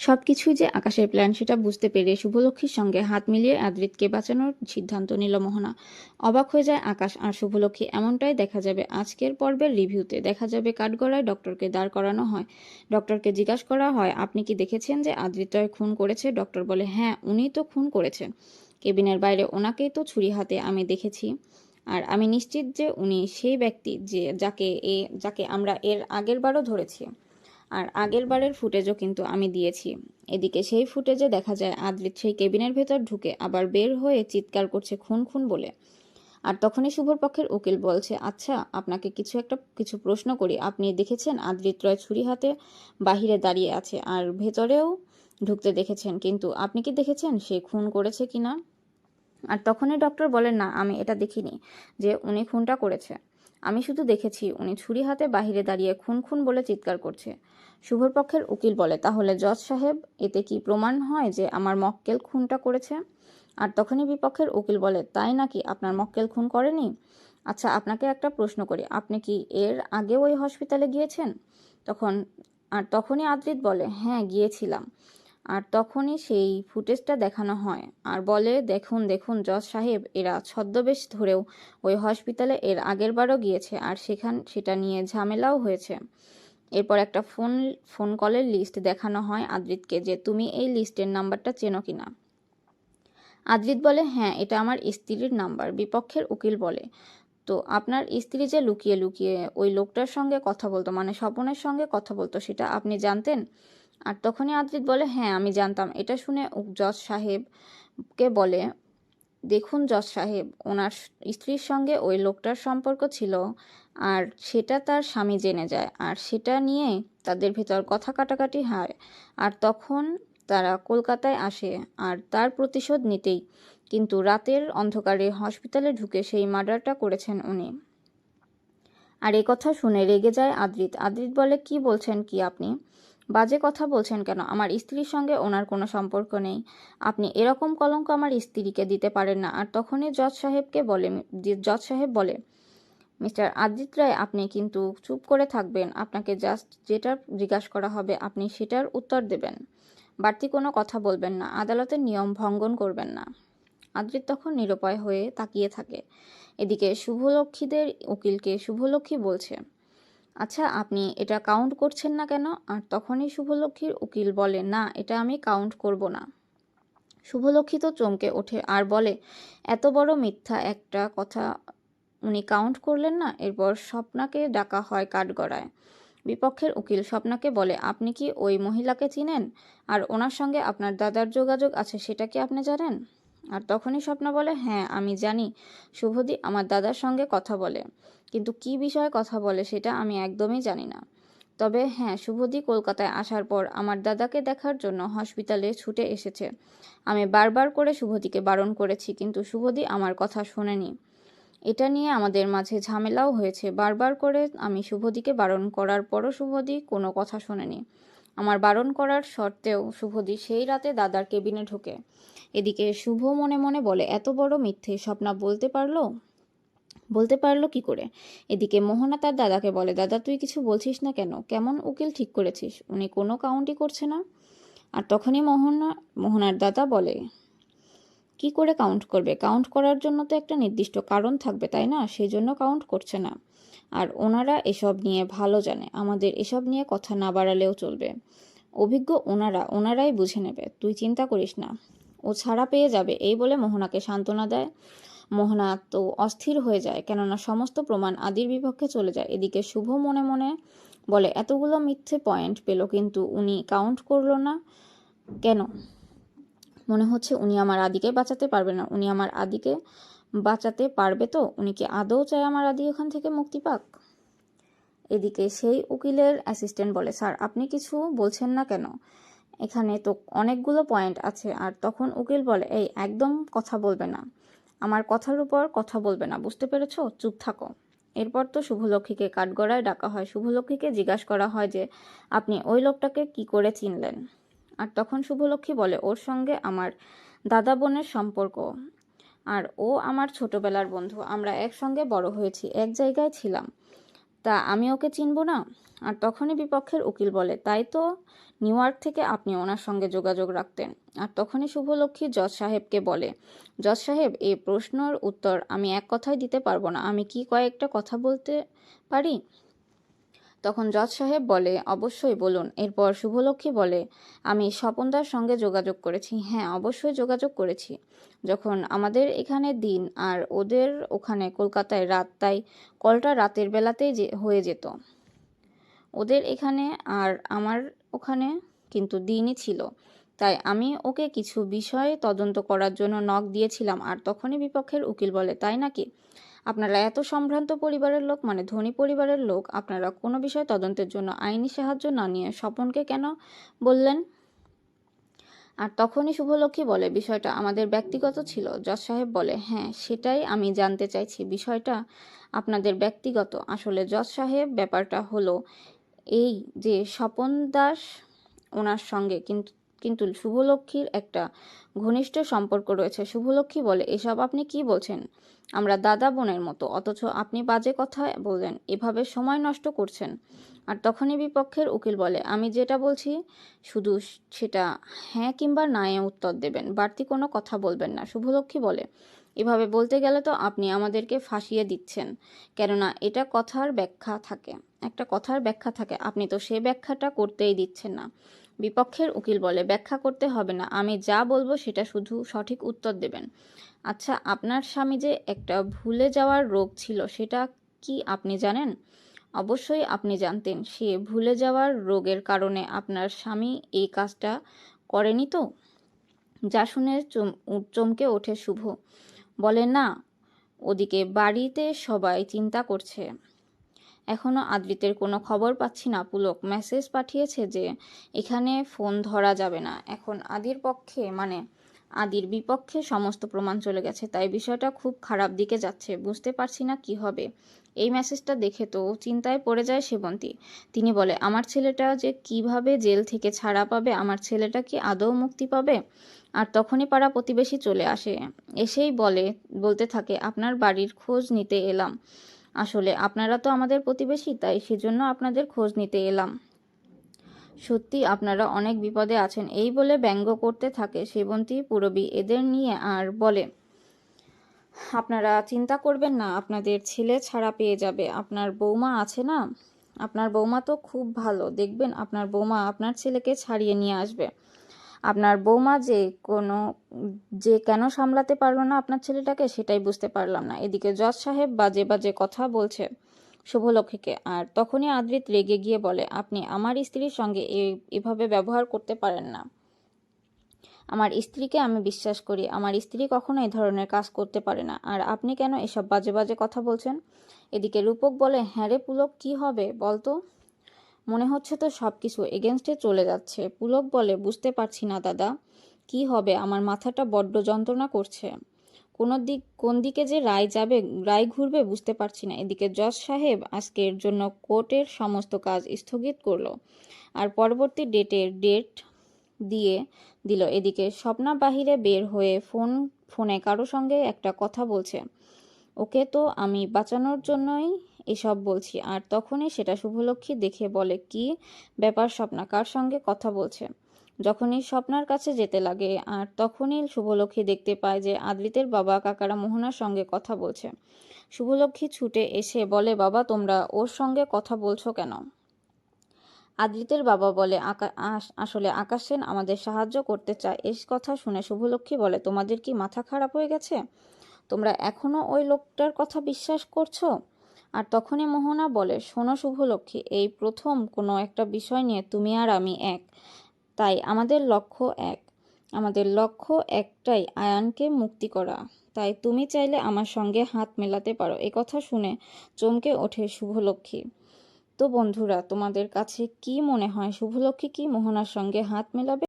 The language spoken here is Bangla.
সব কিছুই যে আকাশের প্ল্যান সেটা বুঝতে পেরে শুভলক্ষ্মীর সঙ্গে হাত মিলিয়ে আদ্রিতকে বাঁচানোর সিদ্ধান্ত নিল মোহনা। অবাক হয়ে যায় আকাশ আর শুভলক্ষ্মী, এমনটাই দেখা যাবে আজকের পর্বের রিভিউতে। দেখা যাবে কাঠগড়ায় ডক্টরকে দাঁড় করানো হয়। ডক্টরকে জিজ্ঞাসা করা হয়, আপনি কি দেখেছেন যে আদ্রিত রয় খুন করেছে? ডক্টর বলে হ্যাঁ উনি তো খুন করেছেন কেবিনের বাইরে ওনাকেই তো ছুরি হাতে আমি দেখেছি। আর আমি নিশ্চিত যে উনি সেই ব্যক্তি যে যাকে এ, যাকে আমরা এর আগের বারও ধরেছি। আর আগের বারের ফুটেজও কিন্তু আমি দিয়েছি। এদিকে সেই ফুটেজে দেখা যায় আদ্রিত সেই কেবিনের ভেতর ঢুকে আবার বের হয়ে চিৎকার করছে খুন খুন বলে। আর তখনই শুভর পক্ষের উকিল বলছে আচ্ছা আপনাকে কিছু একটা, কিছু প্রশ্ন করি। আপনি দেখেছেন আদ্রিত রয় ছুরি হাতে বাহিরে দাঁড়িয়ে আছে আর ভেতরেও ঢুকতে দেখেছেন, কিন্তু আপনি কি দেখেছেন সে খুন করেছে কিনা? আর তখনই ডক্টর বলেন, না, আমি এটা দেখিনি যে উনি খুনটা করেছে। আমি শুধু দেখেছি, উনি ছুরি হাতে বাহিরে দাঁড়িয়ে খুন খুন বলে চিৎকার করছে। শুভর পক্ষের উকিল বলে, তাহলে জজ সাহেব, এতে কি প্রমাণ হয় যে আমার মক্কেল খুনটা করেছে? আর তখনই বিপক্ষের উকিল বলে, তাই নাকি আপনার মক্কেল খুন করেনি? আচ্ছা আপনাকে একটা প্রশ্ন করি, আপনি কি এর আগে ওই হসপিটালে গিয়েছেন? তখন, আর তখনই আদ্রিত বলে হ্যাঁ গিয়েছিলাম। আর তখনই সেই ফুটেজটা দেখানো হয়। আর বলে, দেখুন দেখুন, জজ সাহেব, এরা ছদ্মবেশ ধরেও ওই হসপিটালে এর আগের বারও গিয়েছে আর সেখান, সেটা নিয়ে ঝামেলাও হয়েছে। এরপর একটা ফোন ফোন কলের লিস্ট দেখানো হয় আদ্রিতকে যে, তুমি এই লিস্টের নাম্বারটা চেনো কিনা আদ্রিত বলে হ্যাঁ এটা আমার স্ত্রীর নাম্বার। বিপক্ষের উকিল বলে, তো আপনার স্ত্রী যে লুকিয়ে লুকিয়ে ওই লোকটার সঙ্গে কথা বলতো মানে স্বপনের সঙ্গে কথা বলতো, সেটা আপনি জানতেন? আর তখনই আদ্রিত বলে হ্যাঁ আমি জানতাম। এটা শুনে জজ সাহেবকে বলে, দেখুন জজ সাহেব, ওনার স্ত্রীর সঙ্গে ওই লোকটার সম্পর্ক ছিল আর সেটা তার স্বামী জেনে যায় আর সেটা নিয়ে তাদের ভেতর কথা কাটাকাটি হয়। আর তখন তারা কলকাতায় আসে আর তার প্রতিশোধ নিতেই কিন্তু রাতের অন্ধকারে হসপিটালে ঢুকে সেই মার্ডারটা করেছেন উনি। আর এ কথা শুনে রেগে যায় আদ্রিত। আদ্রিত বলে, কি বলছেন কি আপনি? বাজে কথা বলছেন কেন? আমার স্ত্রীর সঙ্গে ওনার কোনো সম্পর্ক নেই। আপনি এরকম কলঙ্ক আমার স্ত্রীকে দিতে পারেন না। আর তখনই জজ সাহেবকে বলে জজ সাহেব বলে, মিস্টার আদিত রায়, আপনি কিন্তু চুপ করে থাকবেন। আপনাকে জাস্ট যেটা জিজ্ঞাসা করা হবে, আপনি সেটার উত্তর দেবেন। বাড়তি কোনো কথা বলবেন না। আদালতের নিয়ম ভঙ্গন করবেন না। আদ্রিত তখন নিরুপায় হয়ে তাকিয়ে থাকে। এদিকে শুভলক্ষীদের উকিলকে শুভলক্ষী বলছে আচ্ছা আপনি এটা কাউন্ট করছেন না কেন? আর তখনই শুভলক্ষ্মীর উকিল বলে, না, এটা আমি কাউন্ট করব না। শুভলক্ষ্মী তো চমকে ওঠে আর বলে, এত বড় মিথ্যা, একটা কথা উনি কাউন্ট করলেন না? এরপর স্বপ্নাকে ডাকা হয় কাঠগড়ায়। বিপক্ষের উকিল স্বপ্নাকে বলে, আপনি কি ওই মহিলাকে চিনেন? আর ওনার সঙ্গে আপনার দাদার যোগাযোগ আছে, সেটা কি আপনি জানেন? আর তখনই স্বপ্ন বলে হ্যাঁ আমি জানি শুভদি আমার দাদার সঙ্গে কথা বলে। কিন্তু কি বিষয়ে কথা বলে সেটা আমি একদমই জানি না। তবে হ্যাঁ শুভদি কলকাতায় আসার পর আমার দাদাকে দেখার জন্য হসপিটালে ছুটে এসেছে। আমি বারবার করে শুভদিকে বারণ করেছি, কিন্তু শুভদি আমার কথা শোনেনি। এটা নিয়ে আমাদের মাঝে ঝামেলাও হয়েছে। বারবার করে আমি শুভদিকে বারণ করার পরও শুভদি কোনো কথা শোনেনি। আমার বারণ করার সত্ত্বেও শুভদি সেই রাতে দাদার কেবিনে ঢোকে। এদিকে শুভ মনে মনে বলে, এত বড় মিথ্যে, স্বপ্না বলতে পারল? বলতে পারল কি করে? এদিকে মোহনা তার দাদাকে বলে, দাদা, তুই কিছু বলছিস না কেন? কেমন উকিল ঠিক করেছিস? উনি কোনো কাউন্টি করছে না? আর তখনই মোহনা, মোহনার দাদা বলে কি করে কাউন্ট করবে? কাউন্ট করার জন্য তো একটা নির্দিষ্ট কারণ থাকবে, তাই না? সেই জন্য কাউন্ট করছে না। আর ওনারা এসব নিয়ে ভালো জানে। আমাদের এসব নিয়ে কথা না বাড়ালেও চলবে। অভিজ্ঞ ওনারা, ওনারাই বুঝে নেবে। তুই চিন্তা করিস না। ও ছাড়া পেয়ে যাবে। এই বলে মোহনাকে সান্ত্বনা দেয়। মোহনা তো অস্থির হয়ে যায়, কেননা সমস্ত প্রমাণ আদির বিপক্ষে চলে যায়। এদিকে শুভ মনে মনে বলে, এতগুলো মিথ্যে পয়েন্ট পেল, কিন্তু উনি কাউন্ট করল না কেন? মনে হচ্ছে উনি আমার আদিকে বাঁচাতে পারবে না। উনি আমার আদিকে বাঁচাতে পারবে তো? উনি কি আদৌ চায় আমার আদি ওখান থেকে মুক্তি পাক? এদিকে সেই উকিলের অ্যাসিস্ট্যান্ট বলে, স্যার, আপনি কিছু বলছেন না কেন? এখানে তো অনেকগুলো পয়েন্ট আছে। আর তখন উকিল বলে, এই, একদম কথা বলবে না। আমার কথার উপর কথা বলবে না। বুঝতে পেরেছ? চুপ থাকো। এরপর তো শুভলক্ষ্মীকে কাঠগড়ায় ডাকা হয়। শুভলক্ষ্মীকে জিজ্ঞাসা করা হয় যে, আপনি ওই লোকটাকে কি করে চিনলেন? আর তখন শুভলক্ষ্মী বলে, ওর সঙ্গে আমার দাদা বোনের সম্পর্ক। আর ও আমার ছোটবেলার বন্ধু। আমরা একসঙ্গে বড় হয়েছি, এক জায়গায় ছিলাম। তা আমি ওকে চিনব না? আর তখনই বিপক্ষের উকিল বলে, তাই তো নিউ ইয়র্ক থেকে আপনি ওনার সঙ্গে যোগাযোগ রাখতেন। আর তখনই শুভলক্ষ্মী জজ সাহেবকে বলে, জজ সাহেব, এই প্রশ্নর উত্তর আমি এক কথায় দিতে পারব না। আমি কি কয়েকটা কথা বলতে পারি? তখন জজ সাহেব বলে, অবশ্যই বলুন। এরপর শুভলক্ষ্মী বলে, আমি স্বপনদার সঙ্গে যোগাযোগ করেছি। হ্যাঁ অবশ্যই যোগাযোগ করেছি। যখন আমাদের এখানে দিন আর ওদের ওখানে কলকাতায় রাত, তাই কলটা রাতের বেলাতেই যে, হয়ে যেত। ওদের এখানে আর আমার ওখানে কিন্তু দিনই ছিল। তাই আমি ওকে কিছু বিষয় তদন্ত করার জন্য নখ দিয়েছিলাম, আর তখনই বিপক্ষের উকিল বলে, তাই নাকি? আপনারা এত সম্ভ্রান্ত পরিবারের লোক মানে ধনী পরিবারের লোক, আপনারা কোনো বিষয় তদন্তের জন্য আইনি সাহায্য না নিয়ে স্বপনকে কেন বললেন? আর তখনই শুভলক্ষ্মী বলে, বিষয়টা আমাদের ব্যক্তিগত ছিল। জজ সাহেব বলে হ্যাঁ সেটাই আমি জানতে চাইছি। বিষয়টা আপনাদের ব্যক্তিগত। আসলে জজ সাহেব ব্যাপারটা হলো এই যে স্বপন দাস ওনার সঙ্গে, কিন্তু কিন্তু শুভলক্ষ্মীর একটা ঘনিষ্ঠ সম্পর্ক রয়েছে। শুভলক্ষ্মী বলে, এসব আপনি কি বলছেন? আমরা দাদা বোনের মতো, অথচ আপনি বাজে কথা বললেন, এভাবে সময় নষ্ট করছেন। আর তখনই বিপক্ষের উকিল বলে, আমি যেটা বলছি, শুধু সেটা হ্যাঁ কিংবা নায়ে উত্তর দেবেন, বাড়তি কোনো কথা বলবেন না। শুভলক্ষ্মী বলে, এভাবে বলতে গেলে তো আপনি আমাদেরকে ফাঁসিয়ে দিচ্ছেন, কেননা এটা কথার ব্যাখ্যা থাকে। একটা কথার ব্যাখ্যা থাকে, আপনি তো সে ব্যাখ্যাটা করতেই দিচ্ছেন না। বিপক্ষের উকিল বলে, ব্যাখ্যা করতে হবে না, আমি যা বলব সেটা শুধু সঠিক উত্তর দেবেন। আচ্ছা আপনার স্বামী যে একটা ভুলে যাওয়ার রোগ ছিল, সেটা কি আপনি জানেন? অবশ্যই আপনি জানতেন, সে ভুলে যাওয়ার রোগের কারণে আপনার স্বামী এই কাজটা করেনি তো? যা শুনে চম, চমকে ওঠে শুভ। বলে, না, ওদিকে বাড়িতে সবাই চিন্তা করছে। এখনও আদ্রিতের কোনো খবর পাচ্ছি না। পুলক মেসেজ পাঠিয়েছে যে, এখানে ফোন ধরা যাবে না। এখন আদির পক্ষে মানে আদির বিপক্ষে সমস্ত প্রমাণ চলে গেছে, তাই বিষয়টা খুব খারাপ দিকে যাচ্ছে। বুঝতে পারছি না কি হবে। এই মেসেজটা দেখে তো চিন্তায় পড়ে যায় সেবন্তী তিনি বলে, আমার ছেলেটা যে কীভাবে জেল থেকে ছাড়া পাবে? আমার ছেলেটা কি আদৌ মুক্তি পাবে? আর তখনই পাড়া প্রতিবেশী চলে আসে। এসেই বলে, বলতে থাকে, আপনার বাড়ির খোঁজ নিতে এলাম। আসলে আপনারা তো আমাদের প্রতিবেশী, তাই সেজন্য আপনাদের খোঁজ নিতে এলাম। সত্যি, আপনারা অনেক বিপদে আছেন। এই বলে ব্যঙ্গ করতে থাকে সেবন্তী পুরবী। এদের নিয়ে আর বলে, আপনারা চিন্তা করবেন না, আপনাদের ছেলে ছাড়া পেয়ে যাবে। আপনার বৌমা আছে না? আপনার বৌমা তো খুব ভালো। দেখবেন, আপনার বৌমা আপনার ছেলেকে ছাড়িয়ে নিয়ে আসবে। আপনার বৌমা যে কোনো, যে কেন সামলাতে পারল না আপনার ছেলেটাকে সেটাই বুঝতে পারলাম না। এদিকে জজ সাহেব বাজে বাজে কথা বলছে শুভলক্ষীকে আর তখনই আদ্রিত রেগে গিয়ে বলে, আপনি আমার স্ত্রীর সঙ্গে এভাবে ব্যবহার করতে পারেন না। আমার স্ত্রীকে আমি বিশ্বাস করি, আমার স্ত্রী কখনো এই ধরনের কাজ করতে পারে না। আর আপনি কেন এসব বাজে বাজে কথা বলছেন? এদিকে রূপক বলে হ্যাঁ রে পুলক, কি হবে বলতো? মনে হচ্ছে তো সব কিছু এগেনস্টে চলে যাচ্ছে। পুলক বলে, বুঝতে পারছি না দাদা, কি হবে? আমার মাথাটা বড্ড যন্ত্রণা করছে। কোনো দিক, কোন দিকে যে রায় যাবে, রায় ঘুরবে বুঝতে পারছি না। এদিকে জজ সাহেব আজকের জন্য কোর্টের সমস্ত কাজ স্থগিত করল আর পরবর্তী ডেটের ডেট দিয়ে দিল। এদিকে স্বপ্না বাহিরে বের হয়ে ফোন ফোনে কারও সঙ্গে একটা কথা বলছে। ওকে তো আমি বাঁচানোর জন্যই এসব বলছি। আর তখনই সেটা শুভলক্ষ্মী দেখে বলে, কি ব্যাপার স্বপ্না? কার সঙ্গে কথা বলছে? যখনই স্বপ্নার কাছে যেতে লাগে, আর তখনই শুভলক্ষ্মী দেখতে পায় যে আদ্রিতের বাবা, কাকারা মোহনার সঙ্গে কথা বলছে। শুভলক্ষ্মী ছুটে এসে বলে, বাবা, তোমরা ওর সঙ্গে কথা বলছো কেন? আদ্রিতের বাবা বলে আসলে আকাশ সেন আমাদের সাহায্য করতে চায়। এই কথা শুনে শুভলক্ষ্মী বলে, তোমাদের কি মাথা খারাপ হয়ে গেছে? তোমরা এখনও ওই লোকটার কথা বিশ্বাস করছ? আর তখনই মোহনা বলে, শোনো শুভলক্ষ্মী, এই প্রথম কোনো একটা বিষয় নিয়ে তুমি আর আমি এক। তাই আমাদের লক্ষ্য এক। আমাদের লক্ষ্য একটাই আয়ানকে মুক্তি করা। তাই তুমি চাইলে আমার সঙ্গে হাত মেলাতে পারো। এ কথা শুনে চমকে ওঠে শুভলক্ষ্মী। তো বন্ধুরা, তোমাদের কাছে কি মনে হয়? শুভলক্ষ্মী কি মোহনার সঙ্গে হাত মেলাবে?